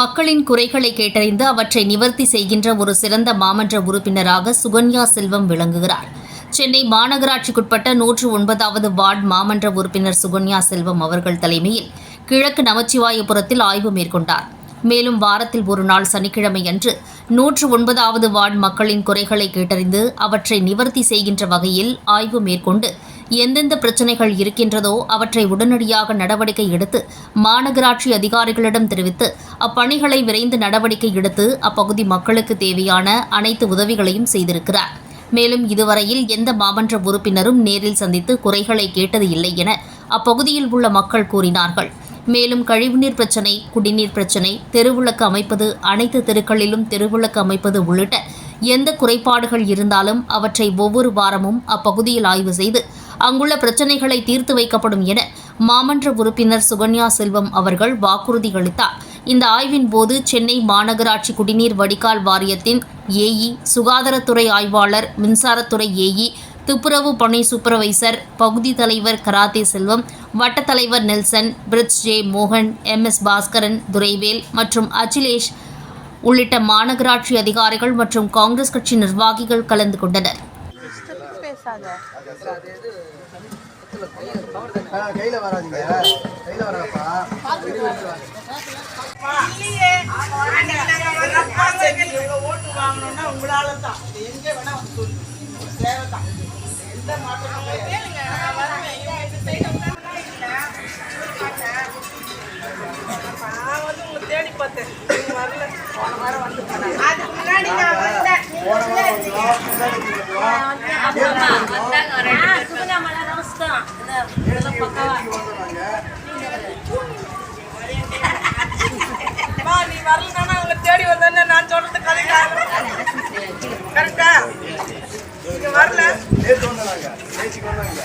மக்களின் குறைகளை கேட்டறிந்து அவற்றை நிவர்த்தி செய்கின்ற ஒரு சிறந்த மாமன்ற உறுப்பினராக சுகன்யா செல்வம் விளங்குகிறார். சென்னை மாநகராட்சிக்குட்பட்ட நூற்று ஒன்பதாவது வார்டு மாமன்ற உறுப்பினர் சுகன்யா செல்வம் அவர்கள் தலைமையில் கிழக்கு நமச்சிவாயபுரத்தில் ஆய்வு மேற்கொண்டார். மேலும் வாரத்தில் ஒரு நாள் சனிக்கிழமை அன்று நூற்று ஒன்பதாவது வார்டு மக்களின் குறைகளை கேட்டறிந்து அவற்றை நிவர்த்தி செய்கின்ற வகையில் ஆய்வு மேற்கொண்டு எந்தெந்த பிரச்சனைகள் இருக்கின்றதோ அவற்றை உடனடியாக நடவடிக்கை எடுத்து மாநகராட்சி அதிகாரிகளிடம் தெரிவித்து அப்பணிகளை விரைந்து நடவடிக்கை எடுத்து அப்பகுதி மக்களுக்கு தேவையான அனைத்து உதவிகளையும் செய்திருக்கிறார். மேலும் இதுவரையில் எந்த மாமன்ற உறுப்பினரும் நேரில் சந்தித்து குறைகளை கேட்டது இல்லை என அப்பகுதியில் உள்ள மக்கள் கூறினார்கள். மேலும் கழிவுநீர் பிரச்சனை குடிநீர் பிரச்சனை தெருவிளக்கு அமைப்பது அனைத்து தெருக்களிலும் தெருவிளக்கு அமைப்பது உள்ளிட்ட எந்த குறைபாடுகள் இருந்தாலும் அவற்றை ஒவ்வொரு வாரமும் அப்பகுதியில் ஆய்வு செய்து அங்குள்ள பிரச்சினைகளை தீர்த்து வைக்கப்படும் என மாமன்ற உறுப்பினர் சுகன்யா செல்வம் அவர்கள் வாக்குறுதி அளித்தார் இந்த ஆய்வின் போது சென்னை மாநகராட்சி குடிநீர் வடிகால் வாரியத்தின் ஏஇ சுகாதாரத்துறை ஆய்வாளர் மின்சாரத்துறை ஏஇ துப்புரவு பணி சூப்பர்வைசர் பகுதி தலைவர் கராத்தே செல்வம் வட்ட தலைவர் நெல்சன் பிரிட்ஜ் ஜே மோகன் எம் எஸ் பாஸ்கரன் துரைவேல் மற்றும் அகிலேஷ் உள்ளிட்ட மாநகராட்சி அதிகாரிகள் மற்றும் காங்கிரஸ் கட்சி நிர்வாகிகள் கலந்து கொண்டனர். பேசாத கையில வராதீங்க. கையில வராப்பா ஓட்டு வாங்கணும்னா உங்களால தான் எங்க வேணா வந்து சொல்லுங்க சேவை தான் எந்த மாற்றமும் நான் வந்து உங்களை தேடி பார்த்தேன் வரல போன வாரம் வந்து போனாங்க அதுக்கு முன்னாடி நான் வந்தேன் நீங்க போன வாரம் வந்தோம், முன்னாடி வந்தோம். ஏசி வந்தாங்க. அம்மா, நீ வரலன்னா அவங்க தேடி வந்தேன்னு நான் சொல்றது கதை கரெக்டா நீங்க வரல வந்தாங்க. நேத்திக்கு வந்தாங்க.